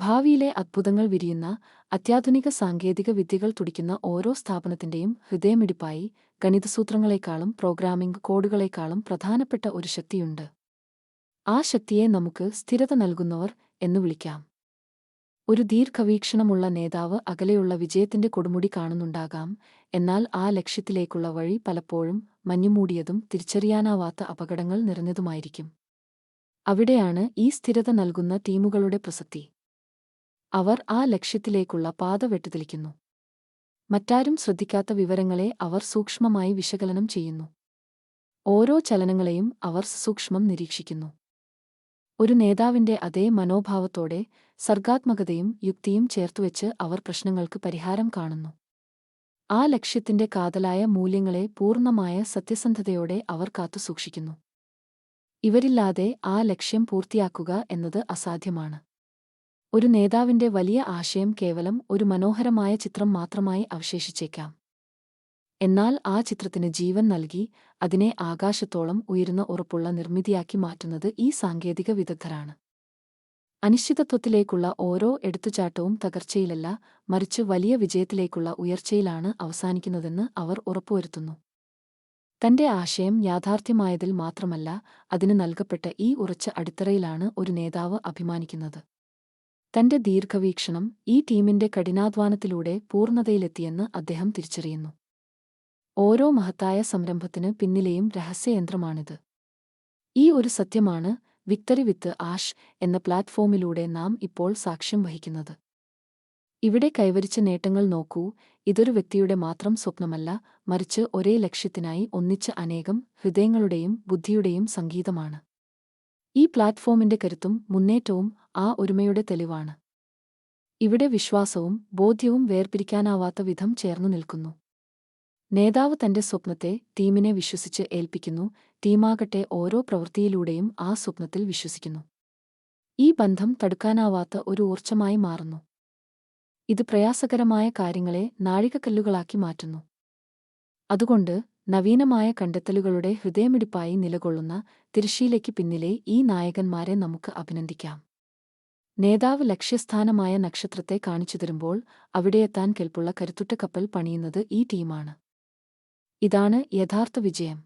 ഭാവിയിലെ അത്ഭുതങ്ങൾ വിരിയുന്ന അത്യാധുനിക സാങ്കേതിക വിദ്യകൾ തുടിക്കുന്ന ഓരോ സ്ഥാപനത്തിന്റെയും ഹൃദയമിടിപ്പായി ഗണിതസൂത്രങ്ങളെക്കാളും പ്രോഗ്രാമിംഗ് കോഡുകളെക്കാളും പ്രധാനപ്പെട്ട ഒരു ശക്തിയുണ്ട്. ആ ശക്തിയെ നമുക്ക് സ്ഥിരത നൽകുന്നവർ എന്നു വിളിക്കാം. ഒരു ദീർഘവീക്ഷണമുള്ള നേതാവ് അകലെയുള്ള വിജയത്തിന്റെ കൊടുമുടി കാണുന്നുണ്ടാകാം എന്നാൽ ആ ലക്ഷ്യത്തിലേക്കുള്ള വഴി പലപ്പോഴും മഞ്ഞുമൂടിയതും തിരിച്ചറിയാനാവാത്ത അപകടങ്ങൾ നിറഞ്ഞതുമായിരിക്കും. അവിടെയാണ് ഈ സ്ഥിരത നൽകുന്ന ടീമുകളുടെ പ്രസക്തി. അവർ ആ ലക്ഷ്യത്തിലേക്കുള്ള പാത വെട്ടുതെളിക്കുന്നു. മറ്റാരും ശ്രദ്ധിക്കാത്ത വിവരങ്ങളെ അവർ സൂക്ഷ്മമായി വിശകലനം ചെയ്യുന്നു. ഓരോ ചലനങ്ങളെയും അവർ സൂക്ഷ്മം നിരീക്ഷിക്കുന്നു. ഒരു നേതാവിന്റെ അതേ മനോഭാവത്തോടെ സർഗാത്മകതയും യുക്തിയും ചേർത്തുവെച്ച് അവർ പ്രശ്നങ്ങൾക്ക് പരിഹാരം കാണുന്നു. ആ ലക്ഷ്യത്തിന്റെ കാതലായ മൂല്യങ്ങളെ പൂർണമായ സത്യസന്ധതയോടെ അവർ കാത്തുസൂക്ഷിക്കുന്നു. ഇവരില്ലാതെ ആ ലക്ഷ്യം പൂർത്തിയാക്കുക എന്നത് അസാധ്യമാണ്. ഒരു നേതാവിന്റെ വലിയ ആശയം കേവലം ഒരു മനോഹരമായ ചിത്രം മാത്രമായി അവശേഷിച്ചേക്കാം. എന്നാൽ ആ ചിത്രത്തിന് ജീവൻ നൽകി അതിനെ ആകാശത്തോളം ഉയരുന്ന ഉറപ്പുള്ള നിർമ്മിതിയാക്കി മാറ്റുന്നത് ഈ സാങ്കേതിക വിദഗ്ധരാണ്. അനിശ്ചിതത്വത്തിലേക്കുള്ള ഓരോ എടുത്തുചാട്ടവും തകർച്ചയിലല്ല മറിച്ച് വലിയ വിജയത്തിലേക്കുള്ള ഉയർച്ചയിലാണ് അവസാനിക്കുന്നതെന്ന് അവർ ഉറപ്പുവരുത്തുന്നു. തന്റെ ആശയം യാഥാർത്ഥ്യമായതിൽ മാത്രമല്ല അതിന് നൽകപ്പെട്ട ഈ ഉറച്ച അടിത്തറയിലാണ് ഒരു നേതാവ് അഭിമാനിക്കുന്നത്. തന്റെ ദീർഘവീക്ഷണം ഈ ടീമിന്റെ കഠിനാധ്വാനത്തിലൂടെ പൂർണതയിലെത്തിയെന്ന് അദ്ദേഹം തിരിച്ചറിയുന്നു. ഓരോ മഹത്തായ സംരംഭത്തിന് പിന്നിലെയും രഹസ്യയന്ത്രമാണിത്. ഈ ഒരു സത്യമാണ് വിക്ടറി വിത്ത് ആഷ് എന്ന പ്ലാറ്റ്ഫോമിലൂടെ നാം ഇപ്പോൾ സാക്ഷ്യം വഹിക്കുന്നത്. ഇവിടെ കൈവരിച്ച നേട്ടങ്ങൾ നോക്കൂ ഇതൊരു വ്യക്തിയുടെ മാത്രം സ്വപ്നമല്ല മറിച്ച് ഒരേ ലക്ഷ്യത്തിനായി ഒന്നിച്ച അനേകം ഹൃദയങ്ങളുടെയും ബുദ്ധിയുടെയും സംഗീതമാണ്. ഈ പ്ലാറ്റ്ഫോമിന്റെ കരുത്തും മുന്നേറ്റവും ആ ഒരുമയുടെ തെളിവാണ്. ഇവിടെ വിശ്വാസവും ബോധ്യവും വേർപിരിക്കാനാവാത്ത വിധം ചേർന്നു നിൽക്കുന്നു. നേതാവ് തന്റെ സ്വപ്നത്തെ ടീമിനെ വിശ്വസിച്ച് ഏൽപ്പിക്കുന്നു ടീമാകട്ടെ ഓരോ പ്രവൃത്തിയിലൂടെയും ആ സ്വപ്നത്തിൽ വിശ്വസിക്കുന്നു. ഈ ബന്ധം തടുക്കാനാവാത്ത ഒരു ഊർജമായി മാറുന്നു. ഇത് പ്രയാസകരമായ കാര്യങ്ങളെ നാഴികക്കല്ലുകളാക്കി മാറ്റുന്നു. അതുകൊണ്ട് നവീനമായ കണ്ടെത്തലുകളുടെ ഹൃദയമിടിപ്പായി നിലകൊള്ളുന്ന തിരശ്ശീലയ്ക്ക് പിന്നിലെ ഈ നായകന്മാരെ നമുക്ക് അഭിനന്ദിക്കാം. നേതാവ് ലക്ഷ്യസ്ഥാനമായ നക്ഷത്രത്തെ കാണിച്ചു തരുമ്പോൾ അവിടെയെത്താൻ കെൽപ്പുള്ള കരുത്തുറ്റ കപ്പൽ പണിയുന്നത് ഈ ടീമാണ്. ഇതാണ് യഥാർത്ഥ വിജയം.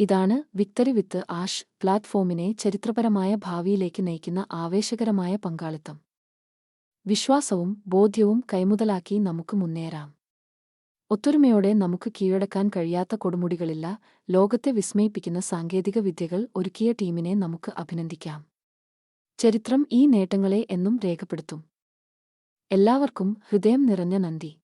ഇതാണ് വിക്ടറി വിത്ത് ആഷ് പ്ലാറ്റ്ഫോമിനെ ചരിത്രപരമായ ഭാവിയിലേക്ക് നയിക്കുന്ന ആവേശകരമായ പങ്കാളിത്തം. വിശ്വാസവും ബോധ്യവും കൈമുതലാക്കി നമുക്ക് മുന്നേറാം. ഒത്തൊരുമയോടെ നമുക്ക് കീഴടക്കാൻ കഴിയാത്ത കൊടുമുടികളില്ല ലോകത്തെ വിസ്മയിപ്പിക്കുന്ന സാങ്കേതിക വിദ്യകൾ ഒരുക്കിയ ടീമിനെ നമുക്ക് അഭിനന്ദിക്കാം. ചരിത്രം ഈ നേട്ടങ്ങളെ എന്നും രേഖപ്പെടുത്തും. എല്ലാവർക്കും ഹൃദയം നിറഞ്ഞ നന്ദി.